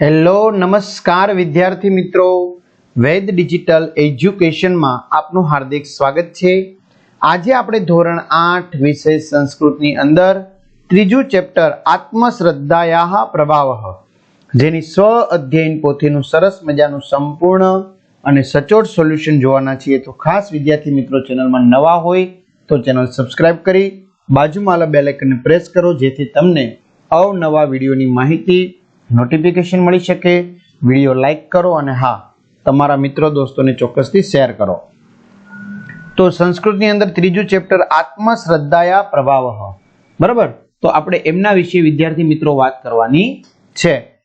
Hello, નમસ્કાર વિદ્યાર્થી મિત્રો. વેદ ડિજિટલ એજ્યુકેશનમાં આપનું હાર્દિક સ્વાગત છે. આજે આપણે ધોરણ આઠ વિષય સંસ્કૃતની અંદર ત્રીજું ચેપ્ટર આત્મશ્રદ્ધાયા પ્રભાવ જેની સ્વ અધ્યયન પોથીનું સરસ મજાનું સંપૂર્ણ અને સચોટ સોલ્યુશન જોવાના છીએ. તો ખાસ વિદ્યાર્થી મિત્રો, ચેનલમાં નવા હોય તો ચેનલ સબસ્ક્રાઇબ કરી, બાજુમાં આવેલા બેલ આઇકનને પ્રેસ કરો, જેથી તમને અવનવા વિડીયોની માહિતી નોટિફિકેશન મળી શકે. વીડિયો લાઇક કરો અને હા, તમારા મિત્રો દોસ્તોને ચોક્કસથી શેર કરો. તો સંસ્કૃતની અંદર ત્રીજું ચેપ્ટર આત્મશ્રદ્ધાયા પ્રભાવ. બરાબર? તો આપણે એમના વિશે વિદ્યાર્થી મિત્રો વાત કરવાની છે.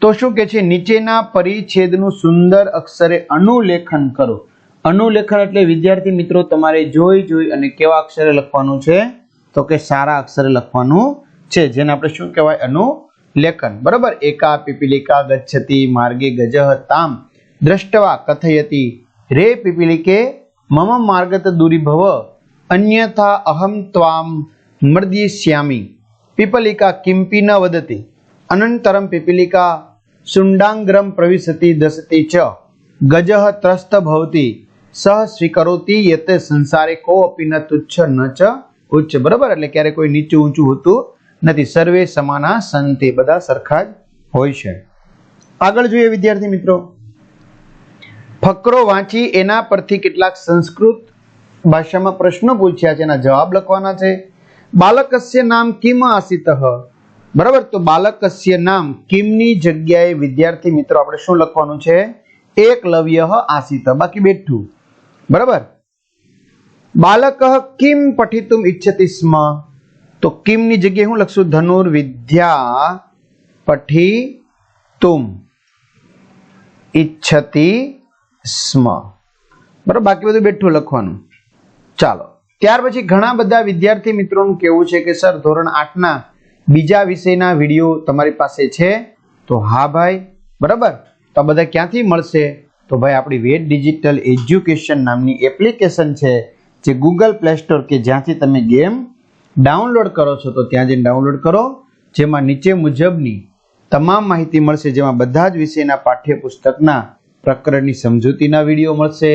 તો શું કે છે? નીચેના પરિચ્છેદનું સુંદર અક્ષરે અનુલેખન કરો. અનુલેખન એટલે વિદ્યાર્થી મિત્રો તમારે જોઈ જોઈ અને કેવા અક્ષરે લખવાનું છે? તો કે સારા અક્ષરે લખવાનું છે. જેને આપણે શું કહેવાય? અનુલેખન બરાબર? એકા પીપીલિકા ગચ્છતિ માર્ગે ગજહ તામ દ્રષ્ટવા કથયતી. રે પીપીલિકે મમ માર્ગત દુરીભવ, અન્યથા અહમ ત્વામ મર્દિષ્યામી પીપલિકા કિંપી ન વદતી. અનંતરમ પીપલિકા શુંડાંગ્રમ પ્રવિશતિ દસતી ચ. ગજહ ત્રસ્ત ભવતી. સહ સ્વીકરોતિ યતે સંસારે કો અપી ન તુચ્છ ન ચ ઉચ્ચ. બરાબર? એટલે ક્યારે કોઈ નીચું ઊંચું હોતું નથી, સર્વે સમાના સંતે બધા સરખા જ હોય છે. આગળ જોઈએ વિદ્યાર્થી મિત્રો. ફકરો વાંચી એના પરથી કેટલાક સંસ્કૃત ભાષામાં પ્રશ્નો પૂછ્યા છે, એના જવાબ લખવાના છે. બાલકસ્ય નામ કિમ આસિત? બરાબર? તો બાલકસ્ય નામ કિમની જગ્યાએ વિદ્યાર્થી મિત્રો આપણે શું લખવાનું છે? એકલવ્ય આસિત. બાકી બેઠું. બરાબર? બાલક કિમ પઠિતુમ ઈચ્છતિ સ્મ? તો કિમની જગ્યાએ હું લખશું ધનુર્વિદ્યા પઠિતુમ ઈચ્છતી સ્મ. બરાબર, બાકી બધું બેઠું લખવાનું. ચાલો, ત્યાર પછી ઘણા બધા વિદ્યાર્થી મિત્રોનું કેવું છે કે, સર, ધોરણ આઠના બીજા વિષયના વીડિયો તમારી પાસે છે? તો હા ભાઈ, બરાબર? તો આ બધા ક્યાંથી મળશે? તો ભાઈ, આપણી વેદ ડિજિટલ એજ્યુકેશન નામની એપ્લિકેશન છે, જે ગૂગલ પ્લે સ્ટોર કે જ્યાંથી તમે ગેમ ડાઉનલોડ કરો છો તો ત્યાં જઈને ડાઉનલોડ કરો. જેમાં નીચે મુજબની તમામ માહિતી મળશે. જેમાં બધા જ વિષયના પાઠ્યપુસ્તકના પ્રકરણની સમજૂતીના વીડિયો મળશે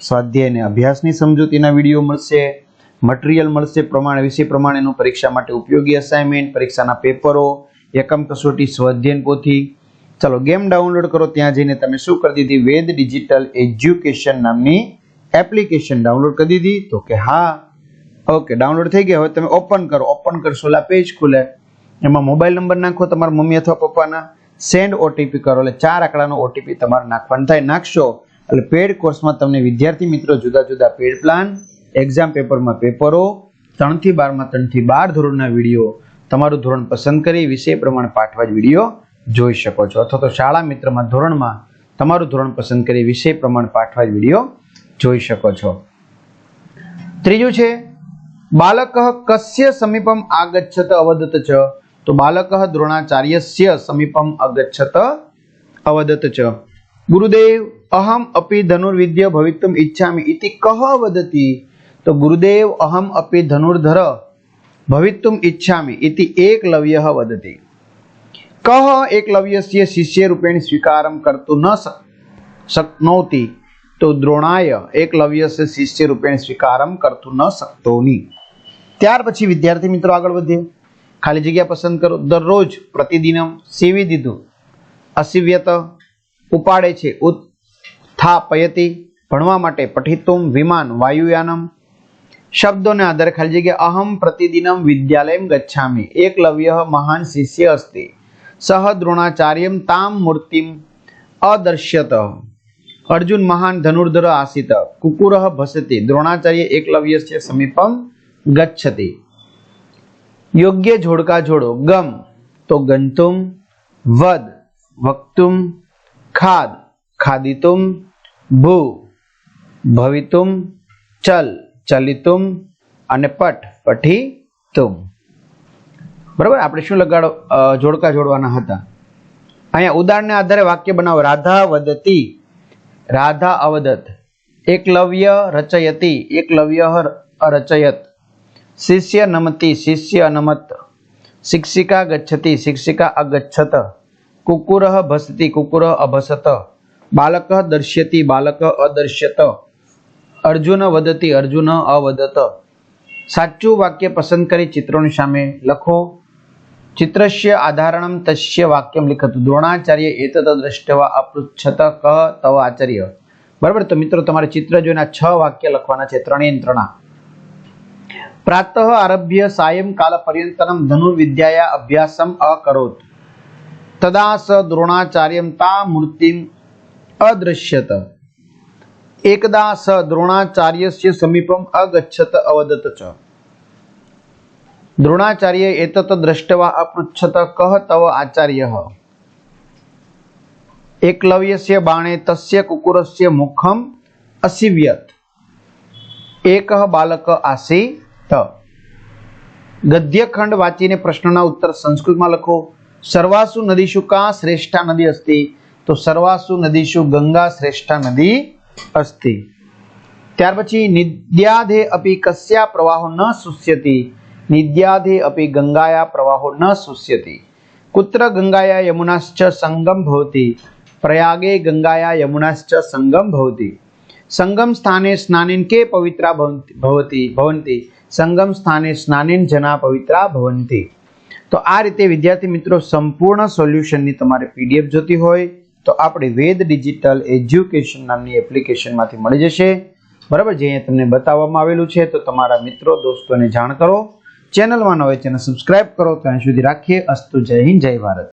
સ્વાધ્યાય અને અભ્યાસની સમજૂતીના વીડિયો મળશે, મટીરિયલ મળશે પ્રમાણે, વિષય પ્રમાણેનું પરીક્ષા માટે ઉપયોગી અસાઇનમેન્ટ પરીક્ષાના પેપરો, એકમ કસોટી, સ્વાધ્યાયન પોથી. ચલો ગેમ ડાઉનલોડ કરો. ત્યાં જઈને તમે શું કરી દીધી? વેદ ડિજિટલ એજ્યુકેશન નામની એપ્લિકેશન ડાઉનલોડ કરી દીધી. તો કે હા ઓકે ડાઉનલોડ થઈ ગયા હવે તમે ઓપન કરો. ઓપન કરશો એટલે પેજ ખુલે. એમાં મોબાઈલ નંબર નાખો તમારા મમ્મી અથવા પપ્પાના. સેન્ડ ઓટીપી કરો એટલે ચાર આંકડાનો ઓટીપી તમારે નાખવાનું થાય. નાખશો એટલે પેડ કોર્સમાં તમને વિદ્યાર્થી મિત્રો જુદા જુદા પેડ પ્લાન એક્ઝામ પેપરમાં પેપરો ત્રણથી બારમાં ત્રણથી બાર ધોરણના વીડિયો તમારું ધોરણ પસંદ કરી વિષય પ્રમાણે પાઠવા જ વીડિયો જોઈ શકો છો. અથવા તો શાળા મિત્રમાં ધોરણમાં તમારું ધોરણ પસંદ કરી વિષય પ્રમાણે પાઠવા જ વીડિયો જોઈ શકો છો. ત્રીજું છે બાલક કસ્ય સમીપમ આગચ્છત અવદત ચ. તો બાલક દ્રોણાચાર્યસ્ય સમીપમ અગચ્છત અવદત ચ. ગુરુદેવ, અહમ અપી ધનુર્વિદ્ય ભવિતુમ ઈચ્છામિ ઇતિ કહ વદતિ? તો ગુરુદેવ, અહમ અપી ધનુર્ધર ભવિતુમ ઈચ્છામિ ઇતિ એકલવ્ય વદતિ. કહ એકલવ્યસ્ય શિષ્ય રૂપેણ સ્વીકારમ કરતું ન શકનોતી. તો દ્રોણાય એકલવ્યસ્ય શિષ્ય રૂપેણ સ્વીકારમ કરતું ન શકતોની. ત્યાર પછી વિદ્યાર્થી મિત્રો આગળ વધીએ. ખાલી જગ્યા પસંદ કરો. દરરોજ પ્રતિદિનમ સેવી દીધું. અસિવ્યત ઉપાડે છે. ઉત્થાપયતિ ભણવા માટે પઠિતુમ વિમાન વાયુયાનમ. શબ્દોને આધારે ખાલી જગ્યા અહમ પ્રતિદિનમ વિદ્યાલયમ ગચ્છામી. એકલવ્ય મહાન શિષ્ય અસ્તિ. સહ દ્રોણાચાર્યમ તામ મૂર્તિમ અદર્શ્યત. અર્જુન મહાન ધનુર્ધર આસિત. કુકુર ભસતી. દ્રોણાચાર્ય એકલવ્યસ્ય સમીપમ ગચ્છતિ યોગ્ય જોડકા જોડો ગમ તો ગંતુમ વદ વક્તુમ ખાદ ખાદિતુમ ભૂ ભવિતુમ ચલ ચલિતુમ અને પટ પઠી તુમ બરાબર? આપણે શું લગાડો? જોડકા જોડવાના હતા. અહીંયા ઉદાહરણને આધારે વાક્ય બનાવો. રાધા વદતી, રાધા અવદત, એકલવ્ય રચયતી, એકલવ્ય રચયત. શિષ્ય નમતી શિષ્ય નમત શિક્ષિકા ગચ્છતિ શિક્ષિકા અગચ્છત કુકુરઃ ભસતી કુકુર અભસત બાલક દર્શ્યતિ બાલક અદર્શ્યત અર્જુન વદતી અર્જુન અવદત સાચું વાક્ય પસંદ કરી ચિત્રોની સામે લખો ચિત્રસ્ય આધારણમ તસ્ય વાક્યમ લિખતું દ્રોણાચાર્ય એતત દ્રષ્ટવા અપૃચ્છત કહ તવ આચાર્ય બરાબર તો મિત્રો તમારે ચિત્ર જોઈને આ છ વાક્ય લખવાના છે ત્રણેય ત્રણા પ્રાતઃ આરભ્ય સાયંકાલ પર્યંતનમ ધનુર્વિદ્યાયા અભ્યાસમ અકરોત તદા સ દ્રોણાચાર્યમ તા મૂર્તિમ અદૃશ્યત એકદા સ દ્રોણાચાર્યસ્ય સમીપમ અગચ્છત અવદત ચ દ્રોણાચાર્ય એતત દ્રષ્ટવા અપૃચ્છત કહ તવ આચાર્ય એકલવ્યસ્ય બાણે તસ્ય કુકુરસ્ય મુખમ અસિવ્યત એકઃ બાલક આસીત ગદ્યખંડ વાંચીને પ્રશ્નના ઉત્તર સંસ્કૃતમાં લખો સર્વાસુ નદીષુ કા શ્રેષ્ઠા નદી અસ્તિ તો સર્વાસુ નદીષુ ગંગા શ્રેષ્ઠા નદી અસ્તિ ત્યાર પછી નિદ્યાધે અપી કસ્યા પ્રવાહો ન શુષ્યતિ નિદ્યાધે અપી ગંગાયા પ્રવાહો ન શુષ્યતિ કુત્ર ગંગાયા યમુનાશ્ચ સંગમ ભવતિ પ્રયાગે ગંગાયા યમુનાશ્ચ સંગમ ભવતિ સંગમ સ્થાને સ્નાનેન કે પવિત્રા ભવંતિ ભવતી ભવંતિ સંગમ સ્થાને સ્નાનેન જના પવિત્રા ભવંતી. તો આ રીતે વિદ્યાર્થી મિત્રો સંપૂર્ણ સોલ્યુશનની તમારે પીડીએફ જોતી હોય તો આપણે વેદ ડિજિટલ એજ્યુકેશન નામની એપ્લિકેશનમાંથી મળી જશે. બરાબર, જે અહીંયા તમને બતાવવામાં આવેલું છે તો તમારા મિત્રો, દોસ્તોને જાણ કરો. ચેનલમાં ન હોય ચેનલ સબસ્ક્રાઇબ કરો. ત્યાં સુધી રાખીએ. અસ્તુ જય હિન્દ, જય ભારત.